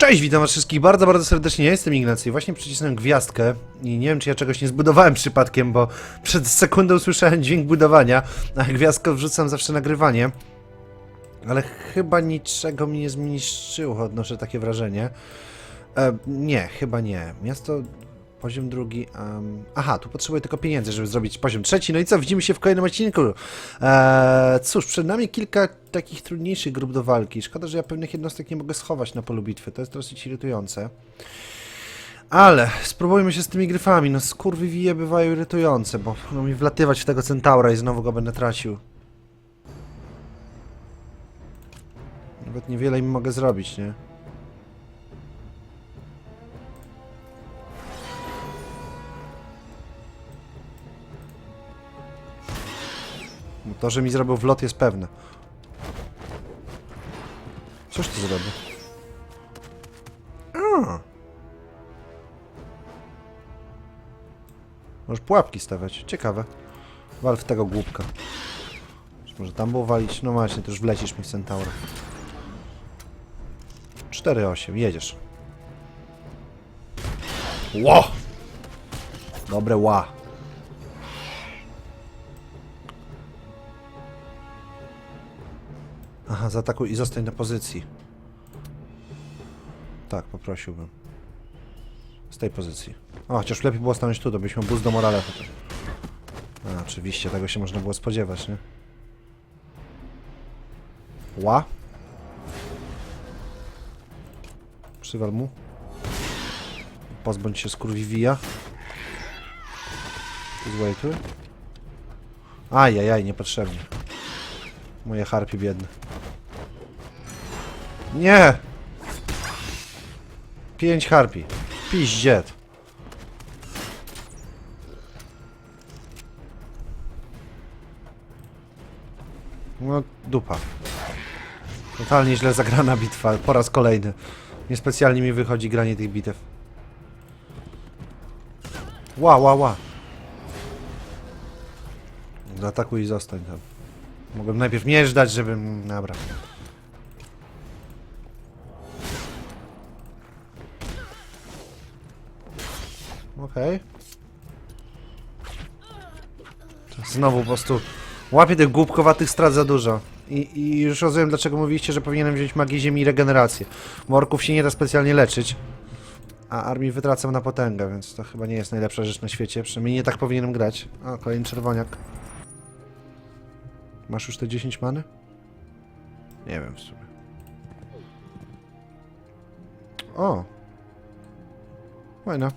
Cześć, witam was wszystkich bardzo, bardzo serdecznie. Ja jestem Ignacy. Właśnie przycisnąłem gwiazdkę i nie wiem, czy ja czegoś nie zbudowałem przypadkiem, bo przed sekundą słyszałem dźwięk budowania, a gwiazdkę wrzucam zawsze nagrywanie. Ale chyba niczego mi nie zniszczyło, odnoszę takie wrażenie. E, nie, chyba nie. Miasto, poziom drugi. em, aha, tu potrzebuję tylko pieniędzy, żeby zrobić poziom trzeci. No i co, widzimy się w kolejnym odcinku. E, cóż, przed nami kilka takich trudniejszych grup do walki. Szkoda, że ja pewnych jednostek nie mogę schować na polu bitwy. To jest dosyć irytujące. Ale spróbujmy się z tymi gryfami. No skurwywije bywają irytujące, bo no mi wlatywać w tego centaura i znowu go będę tracił. Nawet niewiele im mogę zrobić, nie? To, że mi zrobił wlot jest pewne. Coś ty zrobił? Możesz pułapki stawiać. Ciekawe. Wal w tego głupka. Może tam było walić? No właśnie, już wlecisz mi w Centaura. 4-8, jedziesz. Ło! Dobre ła. Zaatakuj i zostań na pozycji. Tak, poprosiłbym. Z tej pozycji. O, chociaż lepiej było stanąć tu, to byśmy boost do morale chociaż. A, oczywiście, tego się można było spodziewać, nie? Ła. Przywal mu. Pozbądź się skurwiwija. Złejtuj. Ajajaj, niepotrzebnie. Moje harpie biedne. Nie! Pięć harpi. Piździet. No, dupa. Totalnie źle zagrana bitwa, po raz kolejny. Niespecjalnie mi wychodzi granie tych bitew. Ła, ła, ła. Zaatakuj i zostań tam. Mogłem najpierw nie żdać, żebym... Dobra. Okej. Znowu po prostu łapię tych głupkowatych strat za dużo. I, I już rozumiem, dlaczego mówiliście, że powinienem wziąć magię ziemi i regenerację. Morków się nie da specjalnie leczyć. A armii wytracam na potęgę, więc to chyba nie jest najlepsza rzecz na świecie. Przynajmniej nie tak powinienem grać. O, kolejny czerwoniak. Masz już te 10 many? Nie wiem w sumie. O! Fajna.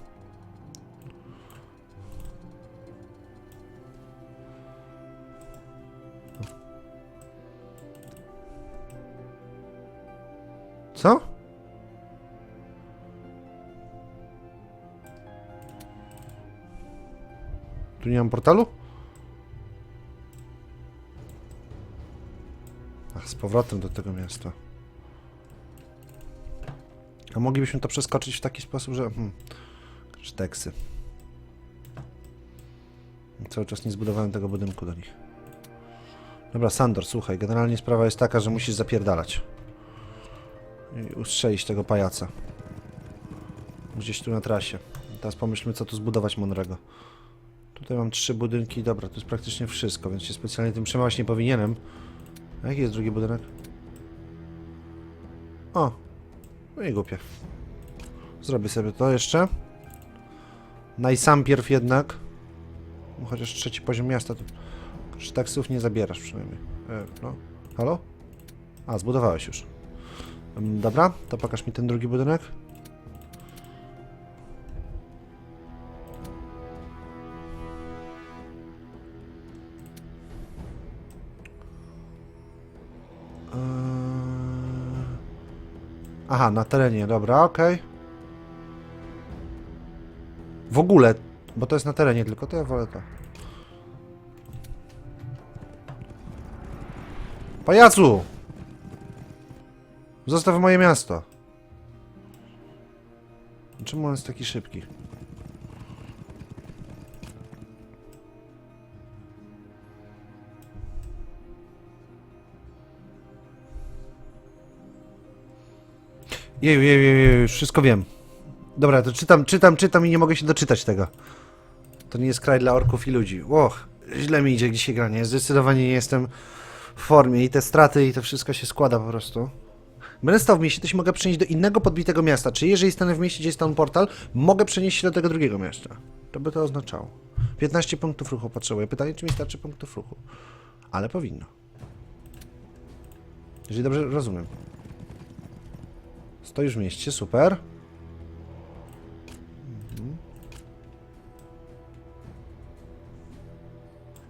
Co? Tu nie mam portalu? Ach, z powrotem do tego miasta. A moglibyśmy to przeskoczyć w taki sposób, że... Hmm, szteksy. Cały czas nie zbudowałem tego budynku do nich. Dobra, Sandor, słuchaj, generalnie sprawa jest taka, że musisz zapierdalać. I ustrzelić tego pajaca. Gdzieś tu na trasie. Teraz pomyślmy, co tu zbudować mądrego. Tutaj mam trzy budynki, dobra, to jest praktycznie wszystko, więc się specjalnie tym przejmować nie powinienem. A jaki jest drugi budynek? O! No i głupie. Zrobię sobie to jeszcze. Najsampierw jednak. No, chociaż trzeci poziom miasta to... Sztaksów nie zabierasz przynajmniej. E, no. Halo? A, zbudowałeś już. Dobra, to pokaż mi ten drugi budynek. Aha, na terenie, dobra, okej. W ogóle, bo to jest na terenie tylko, to ja wolę to. Pajacu! Zostaw moje miasto. Czemu on jest taki szybki? Jeju, jeju, jeju, jeju, wszystko wiem. Dobra, to czytam, czytam, czytam i nie mogę się doczytać tego. To nie jest kraj dla orków i ludzi. Och, źle mi idzie dzisiaj granie. Zdecydowanie nie jestem w formie i te straty i to wszystko się składa po prostu. Będę stał w mieście, to się mogę przenieść do innego podbitego miasta. Czy jeżeli stanę w mieście, gdzie jest ten portal, mogę przenieść się do tego drugiego miasta. To by to oznaczało. 15 punktów ruchu potrzebuję. Pytanie, czy mi starczy punktów ruchu. Ale powinno. Jeżeli dobrze rozumiem. Stoisz w mieście, super. Mhm.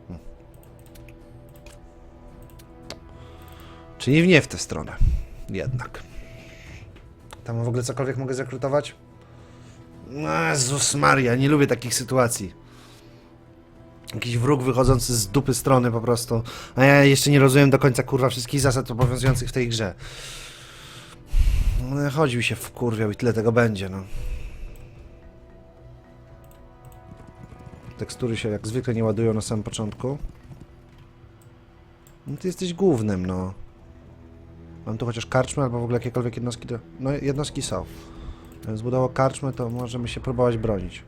Hmm. Czyli nie w tę stronę. Jednak. Tam w ogóle cokolwiek mogę zakrutować? Jezus Maria, nie lubię takich sytuacji. Jakiś wróg wychodzący z dupy strony po prostu. A ja jeszcze nie rozumiem do końca kurwa wszystkich zasad obowiązujących w tej grze. No, Chodził się w kurwiał i tyle tego będzie, no. Tekstury się jak zwykle nie ładują na samym początku. No ty jesteś głównym, no. Mam tu chociaż karczmę albo w ogóle jakiekolwiek jednostki do... No jednostki są. Jak zbudował karczmę, to możemy się próbować bronić.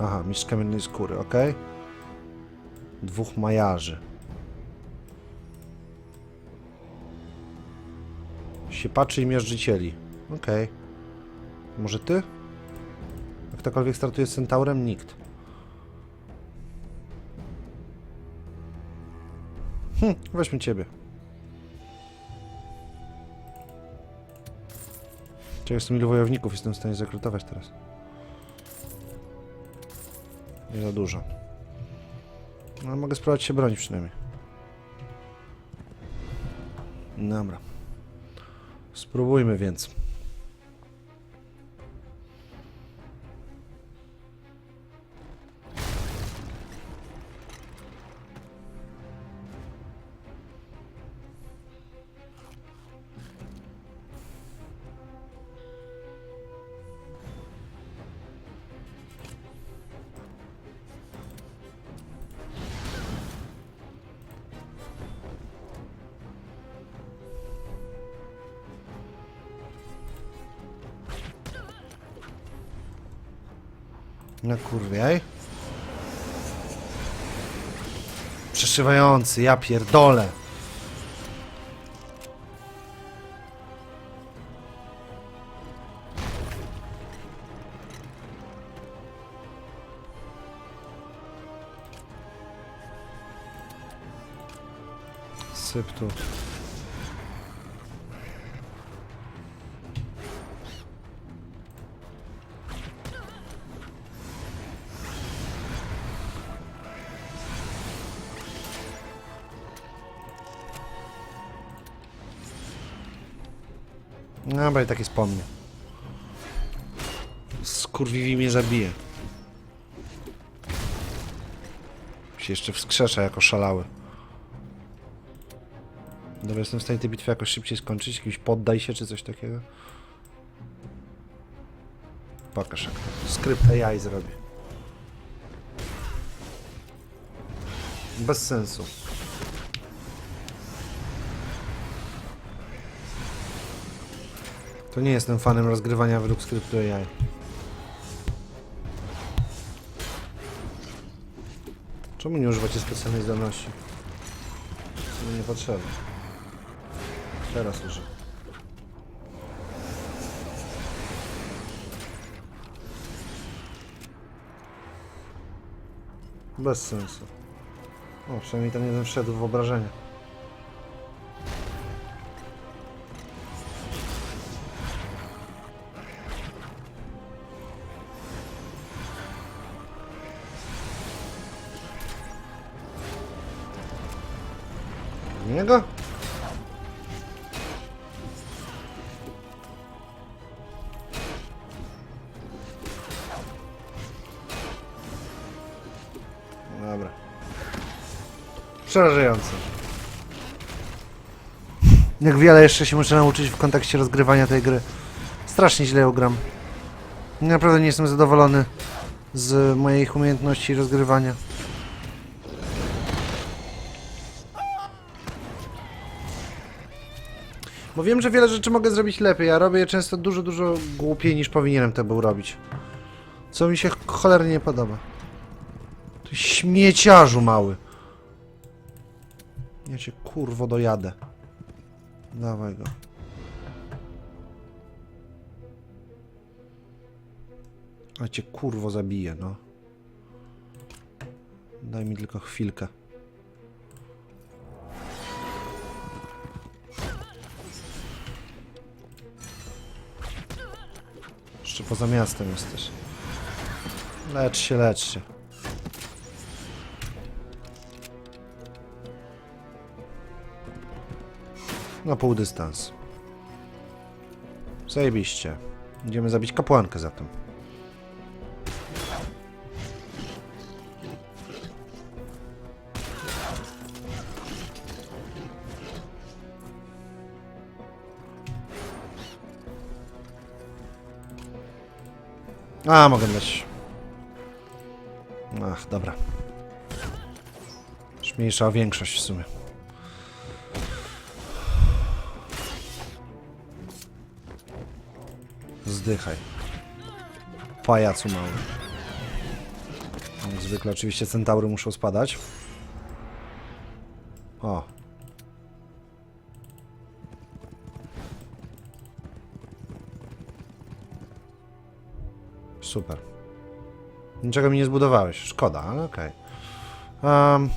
Aha, mistrz kamiennej skóry, ok. Dwóch majarzy. Siepaczy i mierzycieli. Okej. Może ty? Jak ktokolwiek startuje z centaurem? Nikt. Hm, weźmy ciebie. Czy jest ilu wojowników jestem w stanie zakrutować teraz? Nie za dużo. Ale mogę spróbować się bronić przynajmniej. Dobra. Spróbujmy więc. Kurwiaj. Przeszywający, ja pierdolę. Syp tu. Dobra, i tak jest po mnie. Skurwiwi mnie zabije. Się jeszcze wskrzesza jako szalały. Dobra, jestem w stanie tę bitwę jakoś szybciej skończyć. Jakiś poddaj się czy coś takiego. Pokaż jak to. Skrypt AI zrobię. Bez sensu. To nie jestem fanem rozgrywania według skryptu AI. Czemu nie używacie specjalnej zdolności? To nie potrzeba. Teraz używam. Bez sensu. O, przynajmniej ten jeden wszedł w wyobrażenie. Niego? Dobra. Przerażające. Jak wiele jeszcze się muszę nauczyć w kontekście rozgrywania tej gry. Strasznie źle ją gram. Naprawdę nie jestem zadowolony z moich umiejętności rozgrywania. Bo wiem, że wiele rzeczy mogę zrobić lepiej, a robię je często dużo, dużo głupiej niż powinienem to był robić. Co mi się cholernie nie podoba. Ty śmieciarzu mały. Ja cię kurwo dojadę. Dawaj go. A cię kurwo zabiję, no. Daj mi tylko chwilkę. Poza miastem jesteś. Lecz się, lecz się. Na pół dystans. Zajebiście. Idziemy zabić kapłankę zatem. A, mogę dać. Ach, dobra. Już mniejsza większość w sumie. Zdychaj. Pajacu mały. Jak zwykle oczywiście centaury muszą spadać. O. Super. Niczego mi nie zbudowałeś. Szkoda, ale okej. Em,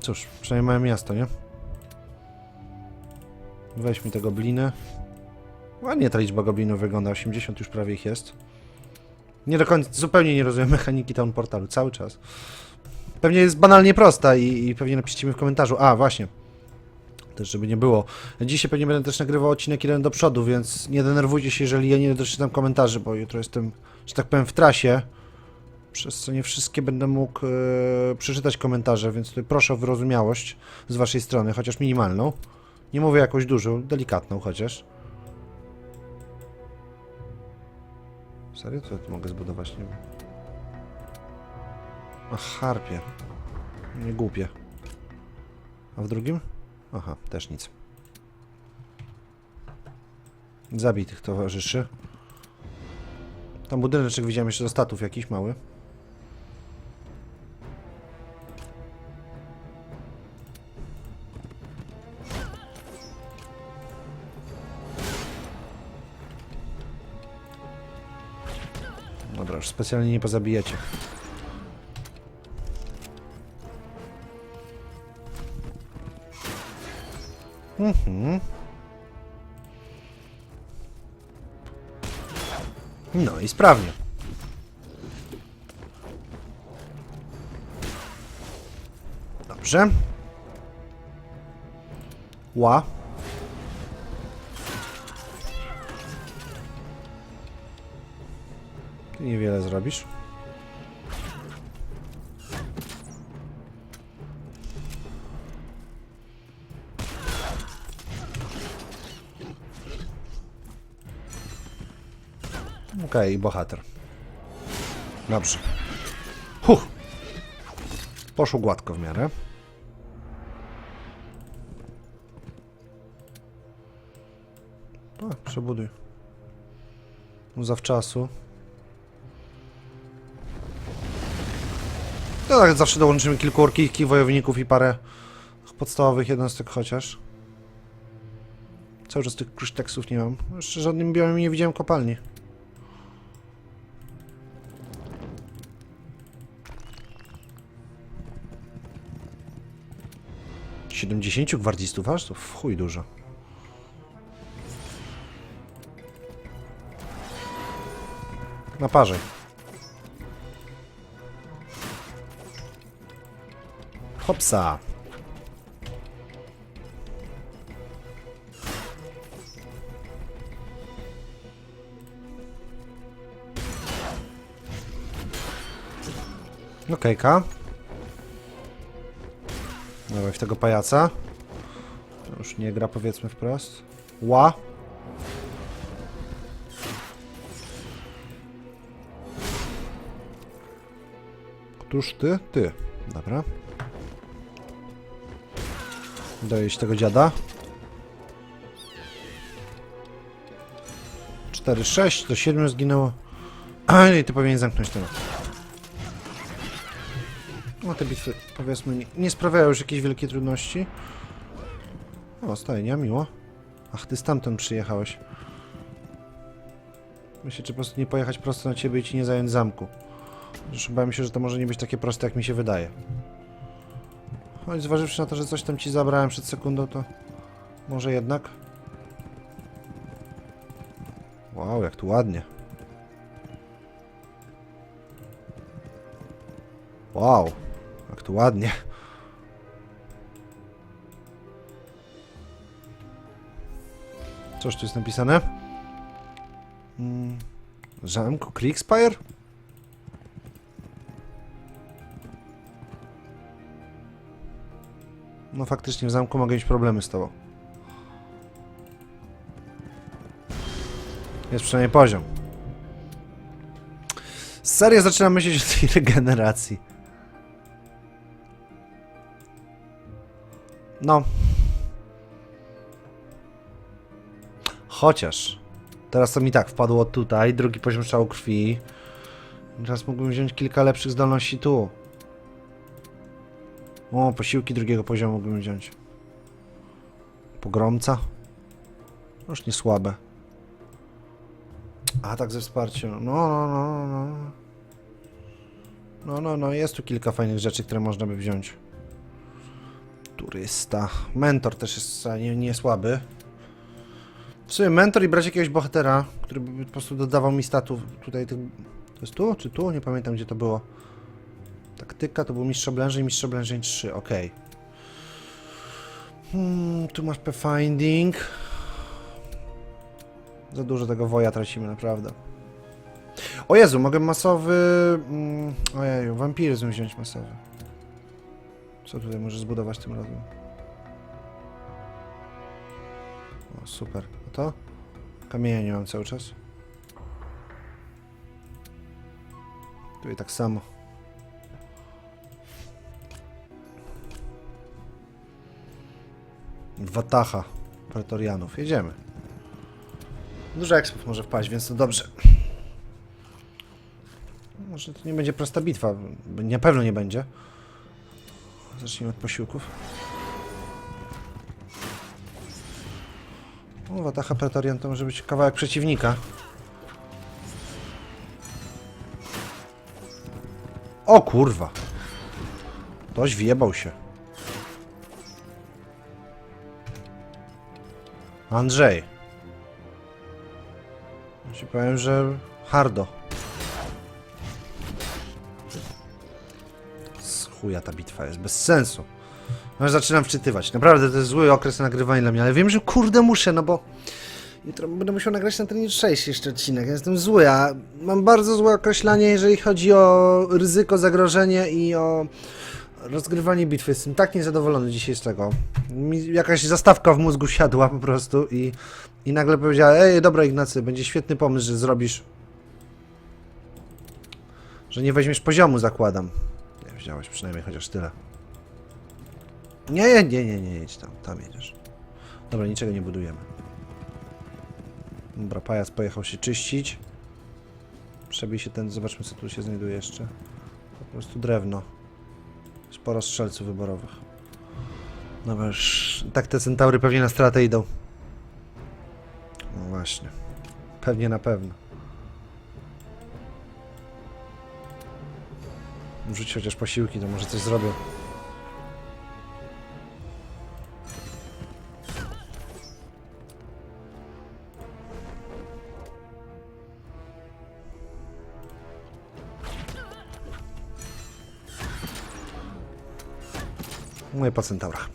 cóż, przynajmniej małe miasto, nie? Weź mi te gobliny. Ładnie ta liczba goblinów wygląda. 80 już prawie ich jest. Nie do końca, zupełnie nie rozumiem mechaniki Town Portalu, cały czas. Pewnie jest banalnie prosta i, i pewnie napiszcie mi w komentarzu. A, właśnie. Też żeby nie było. Dzisiaj pewnie będę też nagrywał odcinek jeden do przodu, więc nie denerwujcie się, jeżeli ja nie doczytam komentarzy, bo jutro jestem, że tak powiem, w trasie. Przez co nie wszystkie będę mógł e, przeczytać komentarze, więc tutaj proszę o wyrozumiałość z waszej strony, chociaż minimalną. Nie mówię jakąś dużą, delikatną chociaż. Serio? Co ja tu mogę zbudować? Nie wiem. A harpie. Nie głupie. A w drugim? Aha, też nic. Zabij tych towarzyszy. Tam budyneczek widziałem jeszcze do statów jakiś mały. Dobra, już specjalnie nie pozabijecie. Mhm. No i sprawnie. Dobrze. Ła. Niewiele zrobisz. Okej, bohater. Dobrze. Huh. Poszło gładko w miarę. O, przebuduj. No zawczasu. No tak, zawsze dołączymy kilku orkijskich wojowników i parę podstawowych jednostek chociaż. Cały czas tych krysztaksów nie mam. Jeszcze żadnym biomem nie widziałem kopalni. Siedemdziesięciu gwardzistów, aż to w chuj dużo. Na parze. Hopsa. Okejka. Dawaj w tego pajaca. To już nie gra powiedzmy wprost. Ła. Któż ty? Ty. Dobra. Dojeść tego dziada. 4, 6, to 7 zginęło. A, i ty powinien zamknąć temat. Te bitwy, powiedzmy, nie, nie sprawiają już jakiejś wielkiej trudności. O, stajnia, miło. Ach, ty stamtąd przyjechałeś. Myślę, czy po prostu nie pojechać prosto na ciebie i ci nie zająć zamku. Już bałem się, że to może nie być takie proste, jak mi się wydaje. Choć zważywszy na to, że coś tam ci zabrałem przed sekundą, to może jednak. Wow, jak tu ładnie. Wow, jak tu ładnie. Coś tu jest napisane? Mm, Zamku Kriegspire? No faktycznie w zamku mogę mieć problemy z tobą. Jest przynajmniej poziom. Serio zaczynam myśleć o tej regeneracji. No. Chociaż. Teraz to mi tak wpadło tutaj, drugi poziom strzału krwi. Teraz mógłbym wziąć kilka lepszych zdolności tu. O, posiłki drugiego poziomu mógłbym wziąć. Pogromca. Już nie słabe. A tak ze wsparciem. No, no, no, no. No, no, no, jest tu kilka fajnych rzeczy, które można by wziąć. Turysta. Mentor też jest nie, nie słaby. W sumie mentor i brać jakiegoś bohatera, który by po prostu dodawał mi statów tutaj tych... To jest tu czy tu? Nie pamiętam gdzie to było. Taktyka to był mistrz oblężeń, mistrz oblężeń 3, ok. Hmm, tu masz Pathfinding. Za dużo tego woja tracimy, naprawdę. O Jezu, mogę masowy... Mm, ojeju, wampiryzm wziąć masowy. Co tutaj możesz zbudować tym razem? O, super. A to? Kamienia nie mam cały czas. Tutaj tak samo. Watacha pretorianów. Jedziemy. Dużo ekspów może wpaść, więc to dobrze. Może to nie będzie prosta bitwa. Na pewno nie będzie. Zacznijmy od posiłków. O, Watacha Pretorian to może być kawałek przeciwnika. O kurwa. Ktoś wjebał się. Andrzej. Ja ci powiem, że hardo. Chuja ta bitwa jest, bez sensu. No, zaczynam wczytywać. Naprawdę to jest zły okres na nagrywanie dla mnie, ale wiem, że kurde muszę, no bo jutro będę musiał nagrać na ten jutrzejszy jeszcze odcinek. Ja jestem zły, a mam bardzo złe określanie, jeżeli chodzi o ryzyko, zagrożenie i o rozgrywanie bitwy. Jestem tak niezadowolony dzisiaj z tego. Mi jakaś zastawka w mózgu siadła po prostu i, i nagle powiedziała, ej, dobra Ignacy, będzie świetny pomysł, że zrobisz... Że nie weźmiesz poziomu, zakładam. Wziąłeś przynajmniej chociaż tyle. Nie, nie, nie, nie, nie, jedź tam, tam jedziesz. Dobra, niczego nie budujemy. Dobra, pajac pojechał się czyścić. Przebij się ten, zobaczmy co tu się znajduje jeszcze. Po prostu drewno. Sporo strzelców wyborowych. Dobra, już tak te centaury pewnie na stratę idą. No właśnie. Pewnie na pewno. Wrzuć chociaż posiłki, to może coś zrobią. Mówię po centaurach.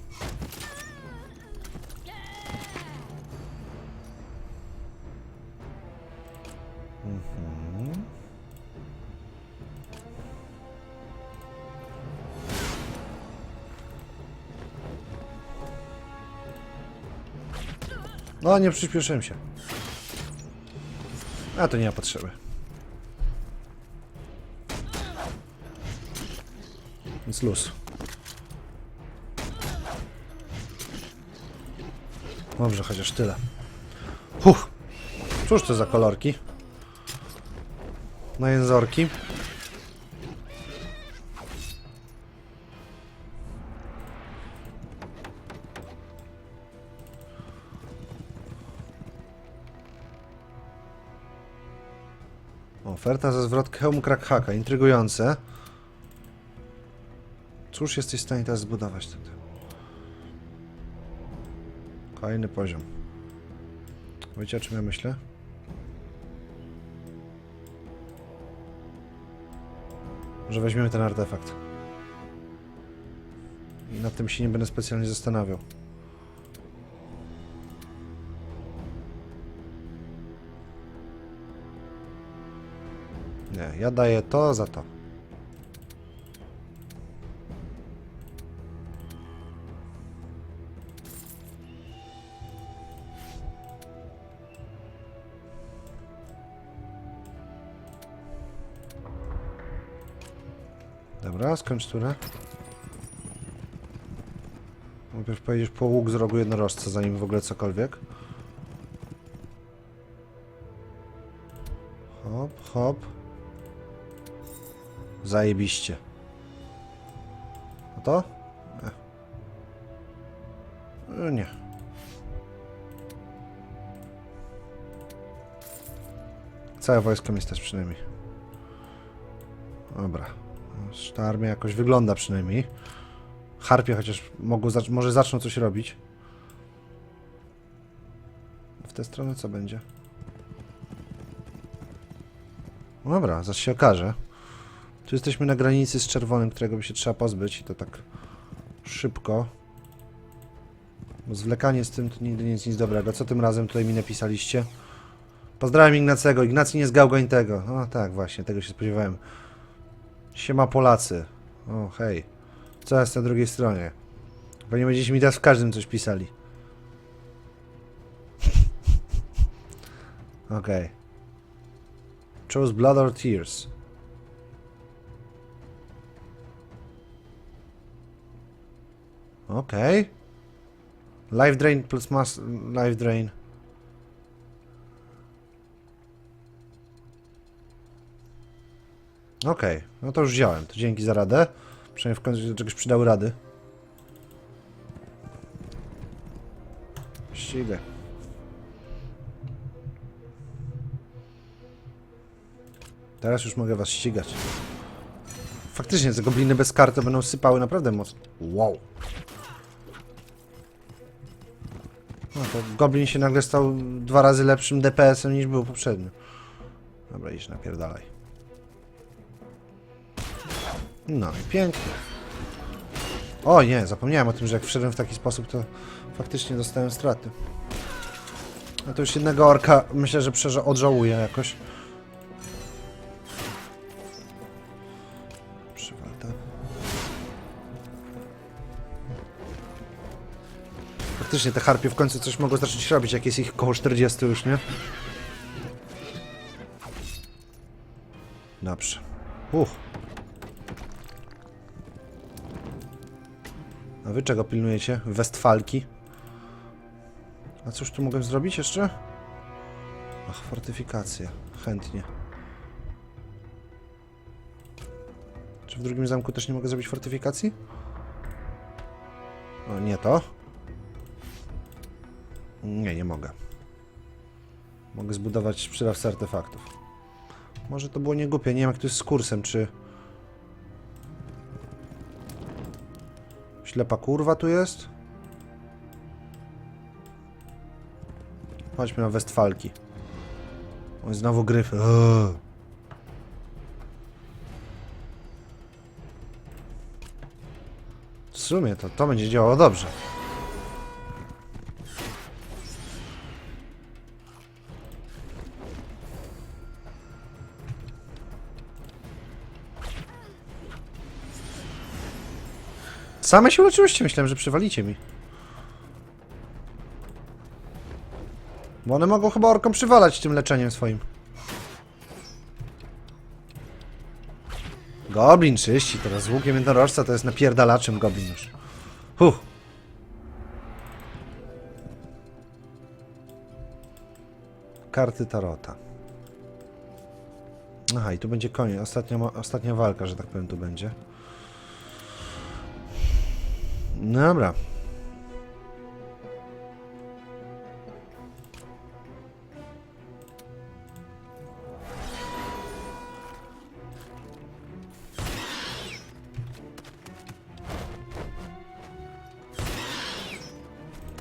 No, nie przyspieszyłem się. A to nie ma potrzeby. Więc luz. Dobrze, chociaż tyle. Huch! Cóż to za kolorki? Na jęzorki. Oferta za zwrot hełmu Krakhaka. Intrygujące. Cóż jesteś w stanie teraz zbudować wtedy? Kolejny poziom. Wiecie o czym ja myślę? Że weźmiemy ten artefakt. Nad tym się nie będę specjalnie zastanawiał. Nie, ja daję to za to. Dobra, skończ turę. Najpierw pojedziesz po łuk z rogu jednorożca, zanim w ogóle cokolwiek. Hop, hop. Zajebiście. A to? E. E, Nie. Całe wojsko mi stać przynajmniej. Dobra. Ta armia jakoś wygląda przynajmniej. Harpie chociaż mogą może zaczną coś robić. W tę stronę co będzie? No Dobra, zaś się okaże. Tu jesteśmy na granicy z czerwonym, którego by się trzeba pozbyć i to tak szybko. Bo zwlekanie z tym to nigdy nie jest nic dobrego. Co tym razem tutaj mi napisaliście? Pozdrawiam Ignacego. Ignacy nie zgał goń tego. O tak, właśnie, tego się spodziewałem. Siema Polacy. O, hej. Co jest na drugiej stronie? Bo nie będziecie mi teraz w każdym coś pisali. Okej. Chose blood or tears? Okej. Life drain plus mass life drain. Okej, no to już wziąłem. To dzięki za radę. Przynajmniej w końcu się do czegoś przydały rady. Ścigę. Teraz już mogę was ścigać. Faktycznie, te gobliny bez karty będą sypały naprawdę mocno. Wow. No to goblin się nagle stał dwa razy lepszym DPS-em niż był poprzednio. Dobra, idź napierdalaj. No i pięknie. O nie, zapomniałem o tym, że jak wszedłem w taki sposób, to faktycznie dostałem straty. A to już jednego orka myślę, że odżałuję jakoś. Faktycznie te harpie w końcu coś mogą zacząć robić, jak jest ich około 40 już, nie? Dobrze. Uff. A wy czego pilnujecie? Westfalki? A cóż tu mogę zrobić jeszcze? Ach, fortyfikacje. Chętnie. Czy w drugim zamku też nie mogę zrobić fortyfikacji? O, nie to. Nie, nie mogę. Mogę zbudować sprzedawcę artefaktów. Może to było niegłupie. Nie wiem, jak to jest z kursem, czy... Ślepa kurwa tu jest? Chodźmy na Westfalki. Oj, znowu gryfy. Eee. W sumie to, to będzie działało dobrze. Same się uleczyłyście, myślałem, że przywalicie mi. Bo one mogą chyba orkom przywalać tym leczeniem swoim. Goblin czyści, teraz z łukiem jednorożca to jest napierdalaczem goblin już. Huh. Karty Tarota. Aha, i tu będzie koniec. Ostatnia, ostatnia walka, że tak powiem, tu będzie. Dobra.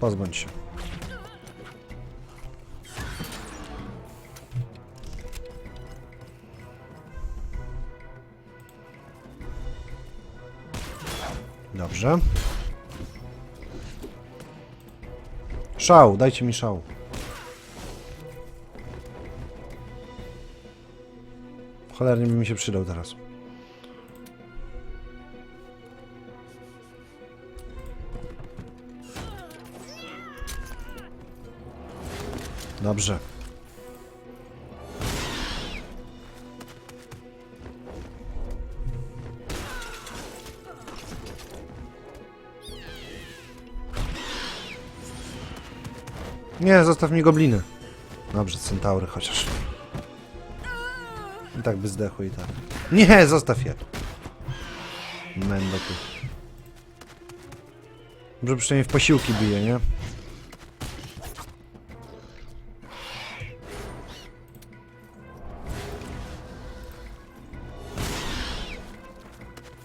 Pozbądź się. Dobrze. Szał, dajcie mi szał. Cholernie by mi się przydał teraz. Dobrze. Nie, zostaw mi gobliny. Dobrze, centaury chociaż. I tak by zdechły i tak. Nie, zostaw je. Mendo tu. Może przynajmniej w posiłki bije, nie?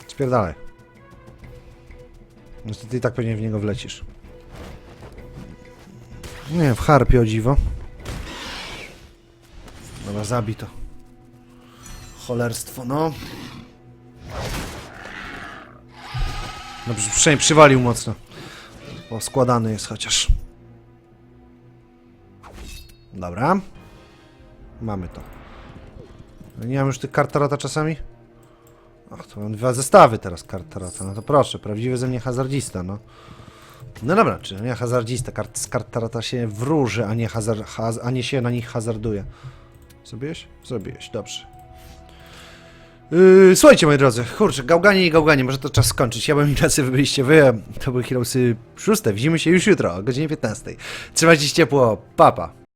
Spierdalaj. Niestety i tak pewnie w niego wlecisz. Nie, w harpie o dziwo. Dobra, zabij to. Cholerstwo, no. Dobrze, przynajmniej przywalił mocno. Bo składany jest chociaż. Dobra. Mamy to. Nie mam już tych kart tarota czasami? Ach, to mam dwa zestawy teraz kart tarota. No to proszę, prawdziwy ze mnie hazardzista, no. No dobra, czy nie hazardzista, kart, z kart się wróży, a nie, hazard, haz, a nie się na nich hazarduje. Zrobiłeś? Zrobiłeś, dobrze. Yy, słuchajcie, moi drodzy, kurczę, gałganie i gałganie, może to czas skończyć. Ja byłem Ignacy, wy byliście wy, to były Heroesy 6. Widzimy się już jutro o godzinie 15. Trzymajcie się ciepło, papa. Pa.